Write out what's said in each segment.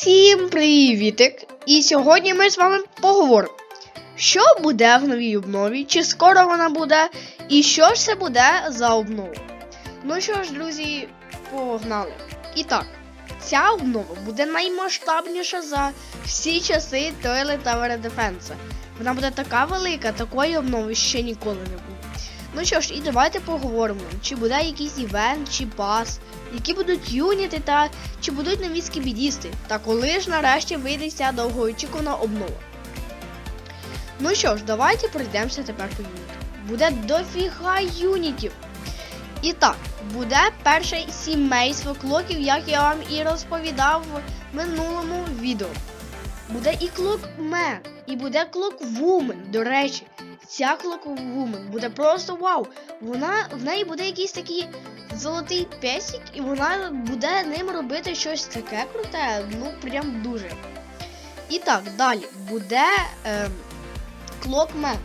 Всім привітик! І сьогодні ми з вами поговоримо, що буде в новій обнові, чи скоро вона буде, і що ж це буде за обнова. Ну що ж, друзі, погнали. І так, ця обнова буде наймасштабніша за всі часи Toilet Tower Defense. Вона буде така велика, такої обнови ще ніколи не було. Ну що ж, і давайте поговоримо, чи буде якийсь івент, чи пас, які будуть юніти та чи будуть нові скібідісти, та коли ж нарешті вийде ця довгоочікувана обнова. Ну що ж, давайте пройдемося тепер по юнітам. Буде дофіга юнітів. І так, буде перше сімейство клоків, як я вам і розповідав в минулому відео. Буде і клокмен, і буде клоквумен, до речі. Ця клоквумен буде просто вау. Вона в неї буде якийсь такий золотий песик, і вона буде ним робити щось таке круте, ну прям дуже. І так, далі буде е, Клокмен.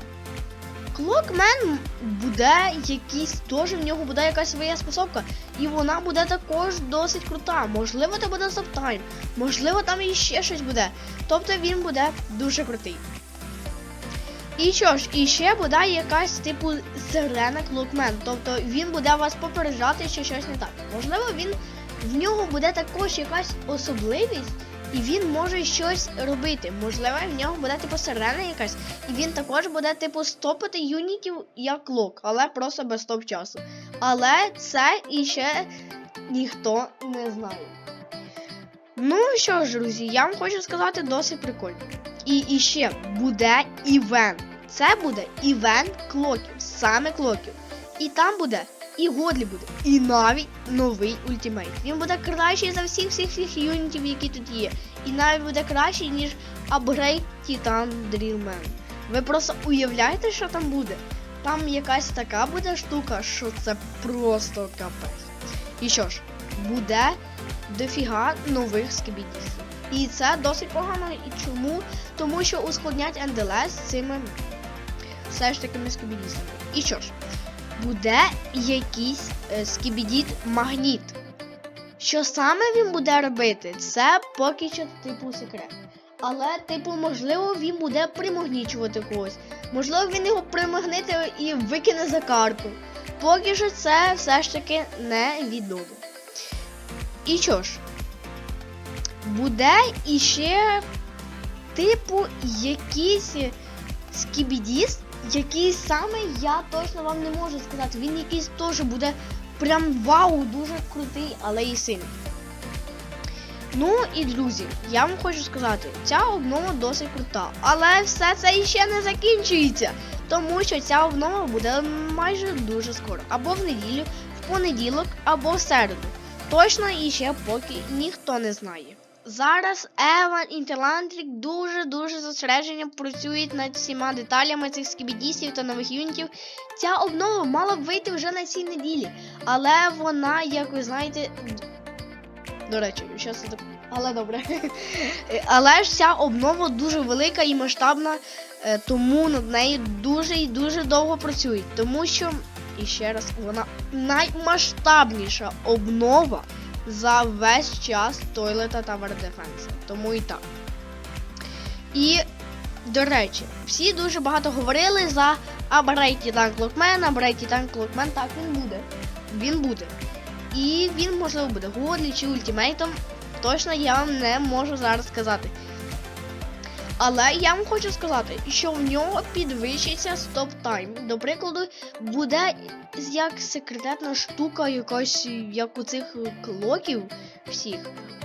Клокмен буде якийсь, теж в нього буде якась своя способка, і вона буде також досить крута. Можливо, це буде стоптайм, можливо, там іще щось буде. Тобто він буде дуже крутий. І що ж, і ще буде якась типу сирена клокмен. Тобто він буде вас попереджати, що щось не так. Можливо, він в нього буде також якась особливість, і він може щось робити. Можливо, в нього буде типу сирена якась, і він також буде типу стопити юнітів як лок, але просто без стоп часу. Але це іще ніхто не знає. Ну що ж, друзі, я вам хочу сказати досить прикольно. І іще буде івент. Це буде івент клоків, саме клоків. І там буде і Годлі буде, і навіть новий ультимейт. Він буде кращий за всіх всіх всіх юнітів, які тут є. І навіть буде кращий, ніж апгрейд Titan Drillman. Ви просто уявляєте, що там буде? Там якась така буде штука, що це просто капець. І що ж, буде дофіга нових скібідісів. І це досить погано. І чому? Тому що ускладнять НДЛС цими все ж такими скібідісами. І що ж, буде якийсь е, скібідіт магніт. Що саме він буде робити, це поки що типу секрет. Але, типу, можливо, він буде примагнічувати когось. Можливо, він його примагнити і викине за карту. Поки що це все ж таки невідомо. І що ж, буде іще, типу, якийсь скібідіст, який саме я точно вам не можу сказати. Він якийсь теж буде прям вау, дуже крутий, але і сильний. Ну і друзі, я вам хочу сказати, ця обнова досить крута, але все це іще не закінчується, тому що ця обнова буде майже дуже скоро. Або в неділю, в понеділок, або в середу. Точно іще поки ніхто не знає. Зараз Еван і дуже-дуже зосереджено працюють над всіма деталями цих скібідісів та нових юнітів. Ця обнова мала б вийти вже на цій неділі, але вона, як ви знаєте. До речі, що це таке? Але добре. Але ж ця обнова дуже велика і масштабна, е, тому над нею дуже і дуже довго працюють. Тому що, і ще раз, вона наймасштабніша обнова за весь час Тойлета Tower Defense. Тому і так. І, до речі, всі дуже багато говорили за Абрейті Танк Локмен, Абрейті Танк Локмен. Так, він буде. Він буде. І він, можливо, буде Горлі чи ультимейтом. Точно я вам не можу зараз сказати. Але я вам хочу сказати, що в нього підвищиться стоп тайм. До прикладу, буде як секретна штука, якась, як у цих клоків всіх.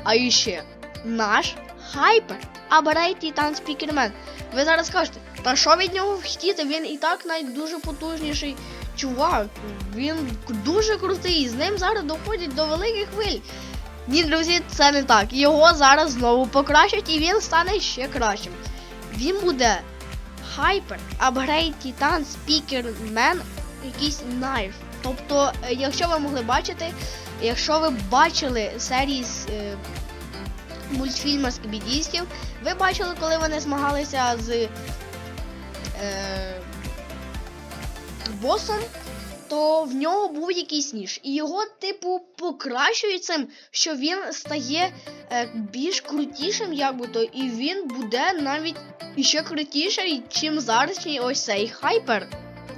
А іще наш хайпер Аберей Титан Спікермен. Ви зараз скажете, та що від нього хотіти? Він і так навіть дуже потужніший чувак. Він дуже крутий. З ним зараз доходять до великих хвиль. Ні, друзі, це не так. Його зараз знову покращать і він стане ще кращим. Він буде Hyper, Upgrade Titan, Speakerman, якийсь Knife. Тобто, е, якщо ви могли бачити, якщо ви бачили серії з е, мультфільму Скібідістів, ви бачили, коли вони змагалися з е, босом. То в нього був якийсь ніж. І його, типу, покращують цим, що він стає е, більш крутішим, якби-то, і він буде навіть іще крутіший, чим зараз ось цей хайпер.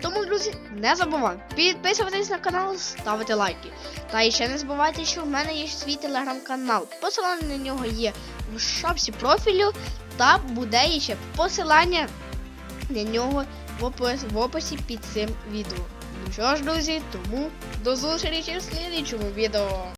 Тому, друзі, не забувайте підписуватись на канал, ставити лайки. Та ще не забувайте, що в мене є свій телеграм-канал. Посилання на нього є в шапці профілю, та буде ще посилання на нього в описі під цим відео. Ну що ж, друзі, тому до зустрічі в слідчому відео.